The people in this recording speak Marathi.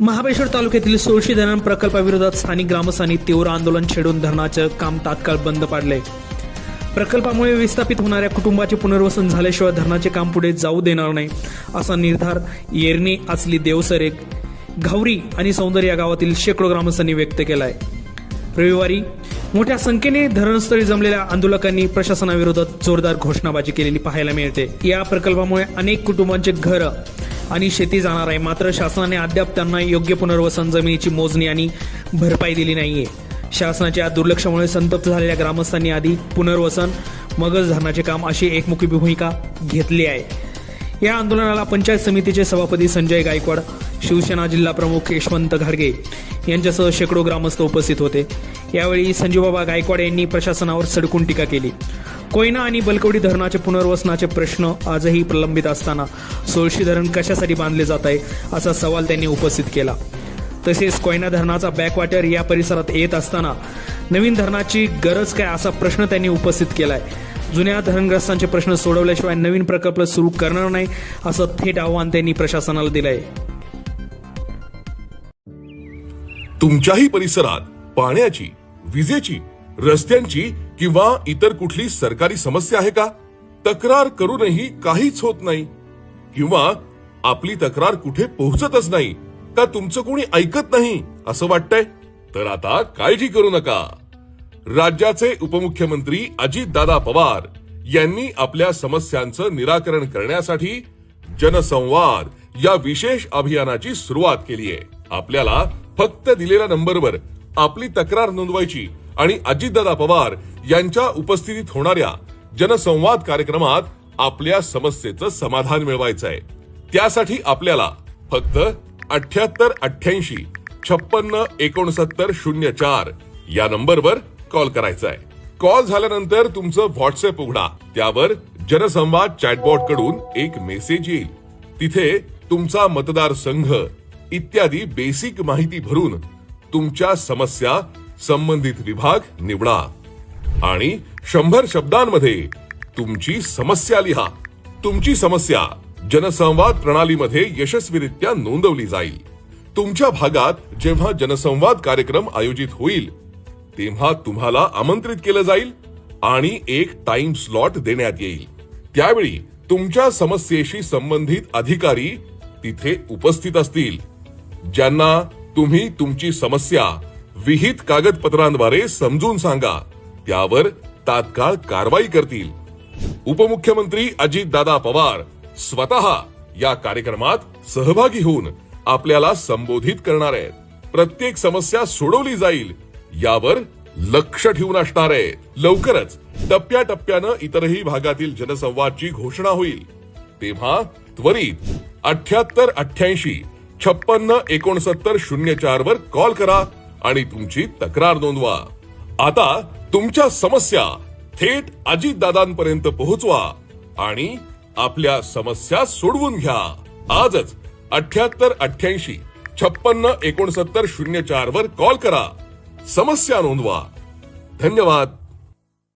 महाबळेश्वर तालुक्यातील सोळशी धरण प्रकल्पाविरोधात स्थानिक ग्रामस्थांनी तीव्र आंदोलन छेडून धरणाचं काम तात्काळ बंद पाडले. प्रकल्पामुळे विस्थापित होणाऱ्या कुटुंबाचे पुनर्वसन झाल्याशिवाय धरणाचे काम पुढे जाऊ देणार नाही असा निर्धार येरणी आचली देवसरे घावरी आणि सौंदर्य या गावातील शेकडो ग्रामस्थांनी व्यक्त केलाय. रविवारी मोठ्या संख्येने धरणस्थळी जमलेल्या आंदोलकांनी प्रशासनाविरोधात जोरदार घोषणाबाजी केलेली पाहायला मिळते. या प्रकल्पामुळे अनेक कुटुंबांचे घरं आणि शेती जाणार आहे. मात्र शासनाने अद्याप त्यांना योग्य पुनर्वसन जमिनीची मोजणी आणि भरपाई दिली नाहीये. शासनाच्या दुर्लक्षामुळे संतप्त झालेल्या ग्रामस्थांनी आधी पुनर्वसन मगज धरणाचे काम अशी एकमुखी भूमिका घेतली आहे. या आंदोलनाला पंचायत समितीचे सभापती संजय गायकवाड शिवसेना जिल्हा प्रमुख यशवंत घाडगे यांच्यासह शेकडो ग्रामस्थ उपस्थित होते. यावेळी संजूबाबा गायकवाड यांनी प्रशासनावर सडकून टीका केली. कोयना आणि बलकवडी धरणाचे पुनर्वसनाचे प्रश्न आजही प्रलंबित असताना सोळशी धरण कशासाठी बांधले जात आहे असा सवाल त्यांनी उपस्थित केला. तसेच कोयना धरणाचा बॅकवॉटर या परिसरात येत असताना नवीन धरणाची गरज काय असा प्रश्न त्यांनी उपस्थित केलाय. जुन्या धरणग्रस्तांचे प्रश्न सोडवल्याशिवाय नवीन प्रकल्प सुरू करणार नाही असं थेट आव्हान त्यांनी प्रशासनाला दिलंय. तुमच्याही परिसरात पाण्याची विजेची रस्त्यांची किंवा इतर कुठली सरकारी समस्या आहे का? तक्रार करूनही काहीच होत नाही. किंवा आपली तक्रार कुठे पोहोचतच नाही का तुमचं कोणी ऐकत नाही असं वाटतंय? तर आता काळजी करू नका. राज्याचे उपमुख्यमंत्री अजितदादा पवार यांनी आपल्या समस्यांचं निराकरण करण्यासाठी जनसंवाद या विशेष अभियानाची सुरुवात केली आहे. आपल्याला फक्त दिलेल्या नंबरवर आपली तक्रार नोंदवायची आणि अजितदादा पवार यांच्या उपस्थितीत होणाऱ्या जनसंवाद कार्यक्रमात आपल्या समस्येचं समाधान मिळवायचं आहे त्यासाठी आपल्याला फक्त अठ्याहत्तर अठ्याऐंशी छप्पन्न एकोणसत्तर शून्य चार या नंबरवर कॉल करायचा आहे कॉल झाल्यानंतर तुमचं व्हॉट्सअप उघडा. त्यावर जनसंवाद चॅटबॉटकडून एक मेसेज येईल. तिथे तुमचा मतदारसंघ इत्यादी बेसिक माहिती भरून तुमच्या समस्या संबंधित विभाग निवडा. आणि शंभर शब्दांमध्ये तुमची समस्या लिहा. तुमची समस्या जनसंवाद प्रणालीमध्ये यशस्वीरित्या नोंदवली जाईल. तुमच्या भागात जेव्हा जनसंवाद कार्यक्रम आयोजित होईल तेव्हा तुम्हाला आमंत्रित केलं जाईल आणि एक टाइम स्लॉट देण्यात येईल. त्यावेळी तुमच्या समस्येशी संबंधित अधिकारी तिथे उपस्थित असतील ज्यांना तुम्ही तुमची समस्या विहित कागदपत्रांद्वारे समजून सांगा. त्यावर तात्काळ कारवाई करतील. उपमुख्यमंत्री अजित दादा पवार स्वतः या कार्यक्रमात सहभागी होऊन आपल्याला संबोधित करणार आहेत. प्रत्येक समस्या सोडवली जाईल यावर लक्ष ठेवून असणार आहे. लवकरच टप्प्याटप्प्यानं इतरही भागातील जनसंवादची घोषणा होईल. तेव्हा त्वरित अठ्याहत्तर अठ्याऐंशी छप्पन्न एकोणसत्तर शून्य चार वर कॉल करा आणि तुमची तक्रार नोंदवा. आता तुमच्या समस्या थेट अजितदादांपर्यंत पोहोचवा आणि आपल्या समस्या सोडवून घ्या. आजच अठ्याहत्तर अठ्याऐंशी छप्पन्न एकोणसत्तर शून्य चार वर कॉल करा. समस्या नोंदवा. धन्यवाद.